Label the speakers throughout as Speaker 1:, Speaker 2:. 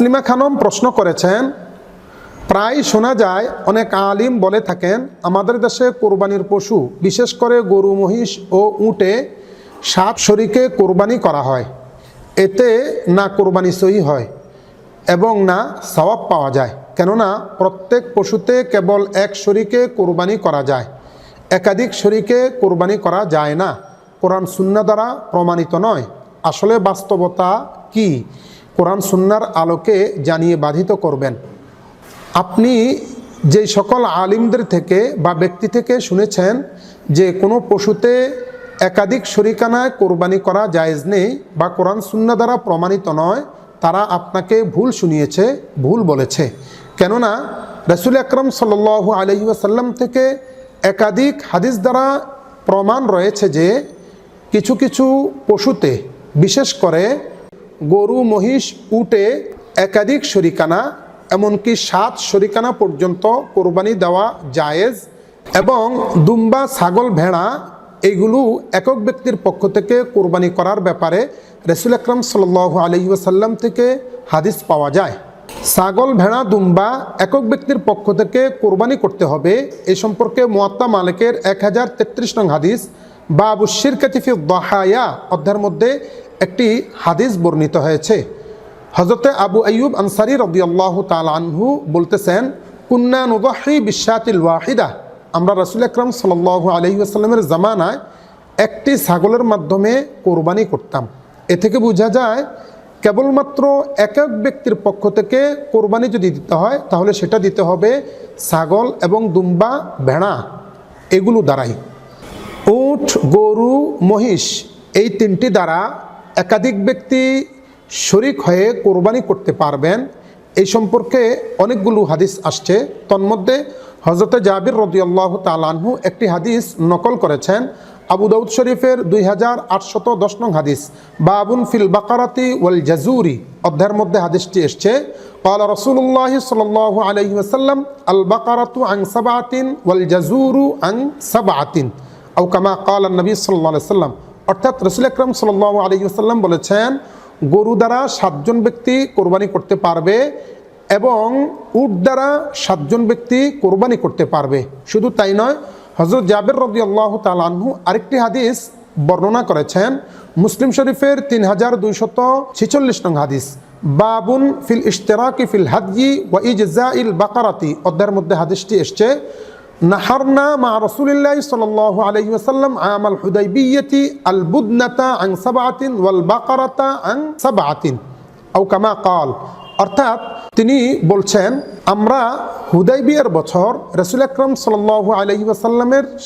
Speaker 1: তাসলিমা খানম প্রশ্ন করেছেন, প্রায় শোনা যায়, অনেক আলিম বলে থাকেন, আমাদের দেশে কোরবানির পশু, বিশেষ করে গরু, মহিষ ও উটে সাত শরীকে কোরবানি করা হয়। এতে না কোরবানি সহি হয় এবং না সওয়াব পাওয়া যায়। কেননা, প্রত্যেক পশুতে কেবল এক শরীকে কোরবানি করা যায়। একাধিক শরীকে কোরবানি করা যায় না। কোরআন শূন্য দ্বারা প্রমাণিত নয়। আসলে বাস্তবতা কি? কোরআন সুন্নার আলোকে জানিয়ে বাধিত করবেন। আপনি যেই সকল আলিমদের থেকে বা ব্যক্তি থেকে শুনেছেন যে কোনো পশুতে একাধিক শরিকানায় কোরবানি করা জায়েজ নেই বা কোরআন সুন্না দ্বারা প্রমাণিত নয়, তারা আপনাকে ভুল শুনিয়েছে, ভুল বলেছে। কেননা রসুল আকরম সাল আলহি আসাল্লাম থেকে একাধিক হাদিস দ্বারা প্রমাণ রয়েছে যে কিছু কিছু পশুতে, বিশেষ করে গরু, মহিষ, উটে একাধিক শরিকানা, এমনকি সাত শরিকানা পর্যন্ত কোরবানি দেওয়া জায়েজ এবং দুম্বা, ছাগল, ভেড়া এইগুলো একক ব্যক্তির পক্ষ থেকে কোরবানি করার ব্যাপারে রসুল আকরম সাল আলহি ওসাল্লাম থেকে হাদিস পাওয়া যায়। ছাগল, ভেড়া, দুম্বা একক ব্যক্তির পক্ষ থেকে কোরবানি করতে হবে। এ সম্পর্কে মোয়াত্তা মালিকের এক হাজার তেত্রিশ নং হাদিস বা আবুশির কাতিফি দহায়া অধ্যায়ের মধ্যে একটি হাদিস বর্ণিত হয়েছে। হজরতে আবু আইয়ুব আনসারি রদিয়াল্লাহ আনহু বলতেছেন, কুন্না নুদহি বিশ্বাতিল ওয়াহিদা। আমরা রসুল আকরম সাল আলহি আসাল্লামের জামানায় একটি ছাগলের মাধ্যমে কোরবানি করতাম। এ থেকে বোঝা যায়, কেবলমাত্র এক এক ব্যক্তির পক্ষ থেকে কোরবানি যদি দিতে হয়, তাহলে সেটা দিতে হবে ছাগল এবং দুম্বা, ভেড়া। এগুলো দ্বারাই। উঠ গরু, মহিষ, এই তিনটি দ্বারা একাধিক ব্যক্তি শরিক হয়ে কোরবানি করতে পারবেন এই সম্পর্কে অনেকগুলো হাদিস আসছে তন্মধ্যে হজরত জাবির রদিয়াল্লাহ তালানহু একটি হাদিস নকল করেছেন আবু দাউদ শরীফের দুই হাজার আটশত দশ নং হাদিস বাবুন ফিল বাকারাতি ওয়াল জাজুরি অধ্যায়ের মধ্যে হাদিসটি এসছে قال رسول الله صلى الله عليه وسلم البقرة عن سبعة والجزور عن سبعة আউ কামা কাল নবী সাল্লাহ সাল্লাম অর্থাৎ রসুল আকরম সাল্লাহ আলী সাল্লাম বলেছেন, গরু দ্বারা সাতজন ব্যক্তি কোরবানি করতে পারবে এবং উট দ্বারা সাতজন ব্যক্তি কোরবানি করতে পারবে। শুধু তাই নয় হজরত জাবের রবি আল্লাহ তালাহু আরেকটি হাদিস বর্ণনা করেছেন, মুসলিম শরীফের তিন হাজার দুইশত ছিচল্লিশ নং হাদিস। বাবুন ফিল ইশতেরাকি ফিল হাদি ওয়া ইজা ইল বাকারাতি। অধ্যায়ের মধ্যে হাদিসটি এসছে নাহারনা মা রসুলিল্লাহ সাল আলহি আসাল্লাম আম আল হুদাইবিয়তি আল বুদনাতা আং সাবাতিন ওয়াল বাকারাতা আং সাবাতিন আউ কামা কল। অর্থাৎ তিনি বলছেন, আমরা হুদাইবিয়ার বছর রসুল আকরম সাল আলহি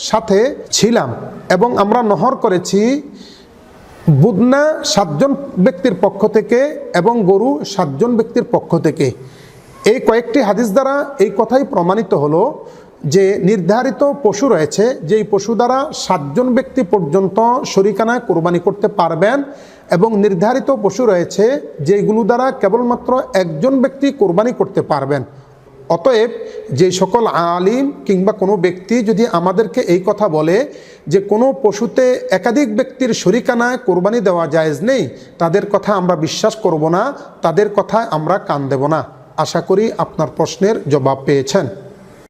Speaker 1: সাথে ছিলাম এবং আমরা নহর করেছি বুদনা সাতজন ব্যক্তির পক্ষ থেকে এবং গরু সাতজন ব্যক্তির পক্ষ থেকে। এই কয়েকটি হাদিস দ্বারা এই কথাই প্রমাণিত হলো যে নির্ধারিত পশু রয়েছে, যেই পশু দ্বারা সাতজন ব্যক্তি পর্যন্ত শরিকানায় কোরবানি করতে পারবেন এবং নির্ধারিত পশু রয়েছে, যেইগুলো দ্বারা কেবলমাত্র একজন ব্যক্তি কোরবানি করতে পারবেন। অতএব যে সকল আলিম কিংবা কোনো ব্যক্তি যদি আমাদেরকে এই কথা বলে যে কোনো পশুতে একাধিক ব্যক্তির শরিকানায় কোরবানি দেওয়া জায়েজ নেই, তাদের কথা আমরা বিশ্বাস করব না, তাদের কথায় আমরা কান দেব না। আশা করি আপনার প্রশ্নের জবাব পেয়েছেন।